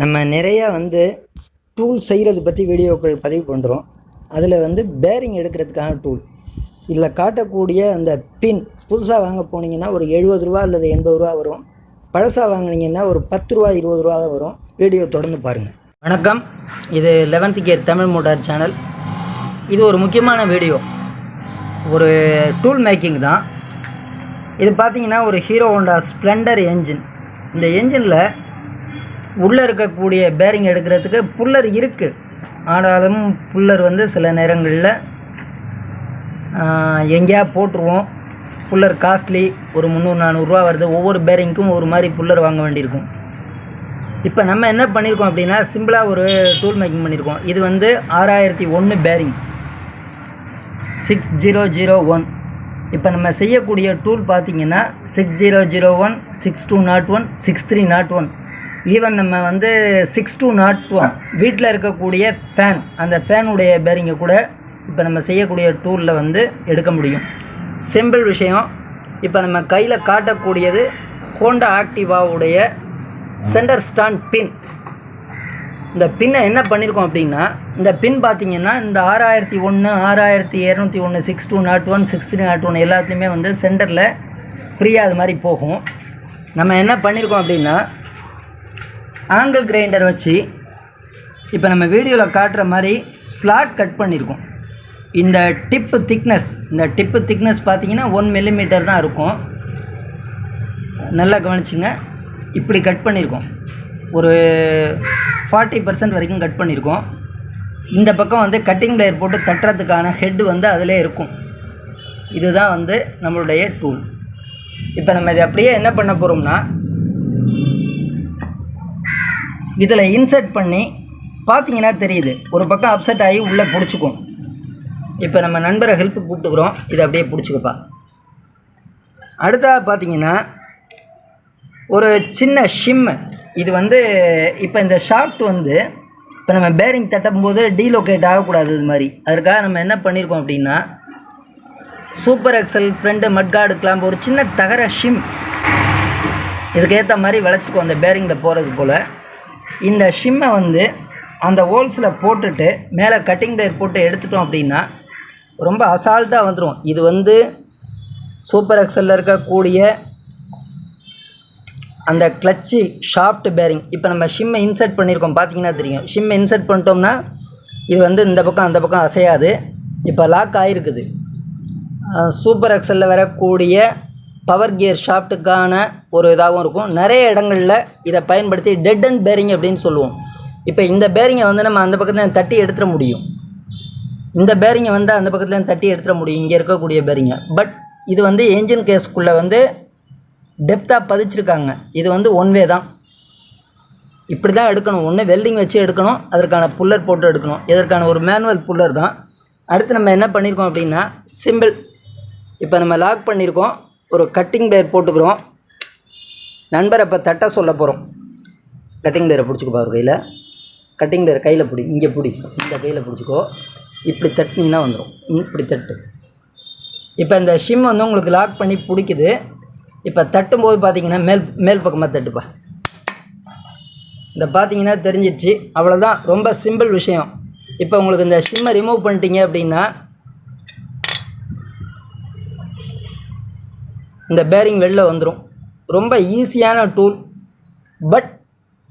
நம்ம நிறையா வந்து டூல் செய்கிறது பற்றி வீடியோக்கள் பதிவு பண்ணுறோம் அதில் வந்து பேரிங் எடுக்கிறதுக்கான டூல் இதில் காட்டக்கூடிய அந்த பின் புதுசாக வாங்க போனீங்கன்னா ஒரு எழுபது ரூபா அல்லது எண்பது ரூபா வரும். பழசாக வாங்கினீங்கன்னா ஒரு பத்து ரூபா இருபது ரூபா தான் வரும். வீடியோ தொடர்ந்து பாருங்கள் வணக்கம். இது eleventh care Tamil motor channel. இது ஒரு முக்கியமான வீடியோ. ஒரு டூல் மேக்கிங் தான். இது பார்த்தீங்கன்னா ஒரு ஹீரோ ஹோண்டா ஸ்ப்ளெண்டர் என்ஜின். இந்த என்ஜினில் உள்ளே இருக்கக்கூடிய பேரிங் எடுக்கிறதுக்கு புல்லர் இருக்குது ஆனாலும் புல்லர் வந்து சில நேரங்களில் எங்கேயா போட்டுருவோம். புல்லர் காஸ்ட்லி ஒரு முந்நூறு நானூறுரூவா வருது. ஒவ்வொரு பேரிங்க்கும் ஒரு மாதிரி புல்லர் வாங்க வேண்டியிருக்கும். இப்போ நம்ம என்ன பண்ணியிருக்கோம் அப்படின்னா சிம்பிளாக ஒரு டூல் மேக்கிங் பண்ணியிருக்கோம். இது வந்து ஆறாயிரத்தி ஒன்று bearing six zero zero one இப்போ நம்ம செய்யக்கூடிய டூல் பார்த்தீங்கன்னா six zero zero one six two naught one six three naught one even நம்ம வந்து சிக்ஸ் டூ நாட் ஒன் வீட்டில் இருக்கக்கூடிய ஃபேன் அந்த ஃபேனுடைய பேரிங்கை கூட இப்போ நம்ம செய்யக்கூடிய டூலில் வந்து எடுக்க முடியும். சிம்பிள் விஷயம். இப்போ நம்ம கையில் காட்டக்கூடியது ஹோண்டா ஆக்டிவாவுடைய சென்டர் ஸ்டாண்ட் பின் இந்த பின்னை என்ன பண்ணியிருக்கோம் அப்படின்னா இந்த பின் பார்த்தீங்கன்னா இந்த ஆறாயிரத்தி ஒன்று ஆறாயிரத்தி இரநூத்தி ஒன்று six two naught one six three naught one எல்லாத்துலேயுமே வந்து சென்டரில் ஃப்ரீயாக அது மாதிரி போகும். நம்ம என்ன பண்ணியிருக்கோம் அப்படின்னா ஆங்கிள் கிரைண்டர் வச்சு இப்போ நம்ம வீடியோவில் காட்டுற மாதிரி ஸ்லாட் கட் பண்ணியிருக்கோம் இந்த டிப்பு திக்னஸ் இந்த டிப்பு திக்னஸ் பார்த்தீங்கன்னா ஒன் மில்லிமீட்டர் தான் இருக்கும். நல்லா கவனிச்சுங்க. இப்படி கட் பண்ணியிருக்கோம் ஒரு ஃபார்ட்டி பர்சன்ட் வரைக்கும் கட் பண்ணியிருக்கோம் இந்த பக்கம் வந்து கட்டிங் பிளேயர் போட்டு தட்டுறதுக்கான ஹெட் வந்து அதிலே இருக்கும். இதுதான் வந்து நம்மளுடைய டூல் இப்போ நம்ம இதை அப்படியே என்ன பண்ண போகிறோம்னா இதில் இன்சர்ட் பண்ணி பார்த்தீங்கன்னா தெரியுது. ஒரு பக்கம் அப்செட் ஆகி உள்ளே பிடிச்சிக்கும். இப்போ நம்ம நண்பரை ஹெல்ப்பு கூப்பிட்டுக்குறோம். இதை அப்படியே பிடிச்சிக்கப்பா. அடுத்ததாக பார்த்தீங்கன்னா ஒரு சின்ன ஷிம்மு இது வந்து இப்போ இந்த ஷாஃப்ட் வந்து இப்போ நம்ம பேரிங் தட்டும்போது டீலோகேட் ஆகக்கூடாது இது மாதிரி. அதற்காக நம்ம என்ன பண்ணியிருக்கோம் அப்படின்னா சூப்பர் எக்ஸல் ஃப்ரெண்டு மட்கார்டுக்கெலாம் ஒரு சின்ன தகர ஷிம் இதுக்கேற்ற மாதிரி விளைச்சிக்கும் அந்த பேரிங்கில் போகிறது போல். இந்த ஷிம்மை வந்து அந்த ஹோல்ஸில் போட்டுட்டு மேலே கட்டிங் டயர் போட்டு எடுத்துட்டோம் அப்படின்னா ரொம்ப அசால்ட்டாக வந்துடும் இது வந்து சூப்பர் எக்ஸலில் இருக்கக்கூடிய அந்த கிளச்சு ஷாஃப்ட் பேரிங் இப்போ நம்ம ஷிம்மை இன்சர்ட் பண்ணியிருக்கோம். பார்த்தீங்கன்னா தெரியும். ஷிம்மை இன்சர்ட் பண்ணிட்டோம்னா இது வந்து இந்த பக்கம் அந்த பக்கம் அசையாது. இப்போ லாக் ஆகிருக்குது சூப்பர் எக்ஸலில் வரக்கூடிய பவர் கியர் ஷாஃப்ட்டுக்கான ஒரு இதாகவும் இருக்கும். நிறைய இடங்களில் இதை பயன்படுத்தி டெட் அண்ட் பேரிங் அப்படின்னு சொல்லுவோம். இப்போ இந்த பேரிங்கை வந்து நம்ம அந்த பக்கத்தில் தட்டி எடுத்துட முடியும். இந்த பேரிங்கை வந்து அந்த பக்கத்தில் தட்டி எடுத்துட முடியும். இங்கே இருக்கக்கூடிய பேரிங்கை பட் இது வந்து என்ஜின் கேஸ்க்குள்ளே வந்து டெப்த்தாக பதிச்சிருக்காங்க. இது வந்து ஒன் வே தான். இப்படி தான் எடுக்கணும். ஒன்று வெல்டிங் வச்சு எடுக்கணும். அதற்கான புல்லர் போட்டு எடுக்கணும். இதற்கான ஒரு மேனுவல் புல்லர் தான். அடுத்து நம்ம என்ன பண்ணியிருக்கோம் அப்படின்னா சிம்பிள் இப்போ நம்ம லாக் பண்ணியிருக்கோம் ஒரு கட்டிங் டயர் போட்டுக்கிறோம். நண்பரை இப்போ தட்ட சொல்ல போகிறோம் கட்டிங் டயரை பிடிச்சிக்கோ ஒரு கையில். கட்டிங் டயர் கையில் பிடி இங்கே பிடி. இந்த கையில் பிடிச்சிக்கோ. இப்படி தட்டினீங்கன்னா வந்துடும் இப்படி தட்டு. இப்போ இந்த ஷிம் வந்து உங்களுக்கு லாக் பண்ணி பிடிக்குது. இப்போ தட்டும்போது பார்த்தீங்கன்னா மேல் மேல் பக்கமாக தட்டுப்பா. இந்த பார்த்தீங்கன்னா தெரிஞ்சிருச்சு. அவ்வளோதான் ரொம்ப சிம்பிள் விஷயம். இப்போ உங்களுக்கு இந்த ஷிம்மை ரிமூவ் பண்ணிட்டீங்க அப்படின்னா இந்த பேரிங் வெளில வந்துடும் ரொம்ப ஈஸியான டூல் பட்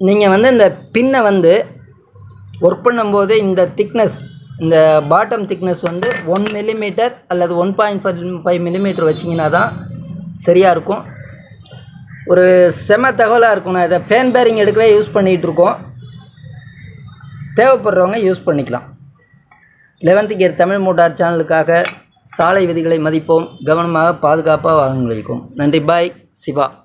நீங்கள் வந்து இந்த பின்னை வந்து ஒர்க் பண்ணும்போது இந்த திக்னஸ் இந்த பாட்டம் திக்னஸ் வந்து ஒன் மில்லிமீட்டர் அல்லது one point five five millimetre வச்சிங்கன்னா தான் சரியாக இருக்கும். ஒரு செம தகவலாக இருக்கும். நான் இதை ஃபேன் பேரிங் எடுக்கவே யூஸ் பண்ணிகிட்ருக்கோம் தேவைப்படுறவங்க யூஸ் பண்ணிக்கலாம். லெவன்த்து கியர் தமிழ் மோட்டார் சேனலுக்காக சாலை விதிகளை மதிப்போம். கவனமாக பாதுகாப்பாக வாழ்ந்து நன்றி. பாய். சிவா.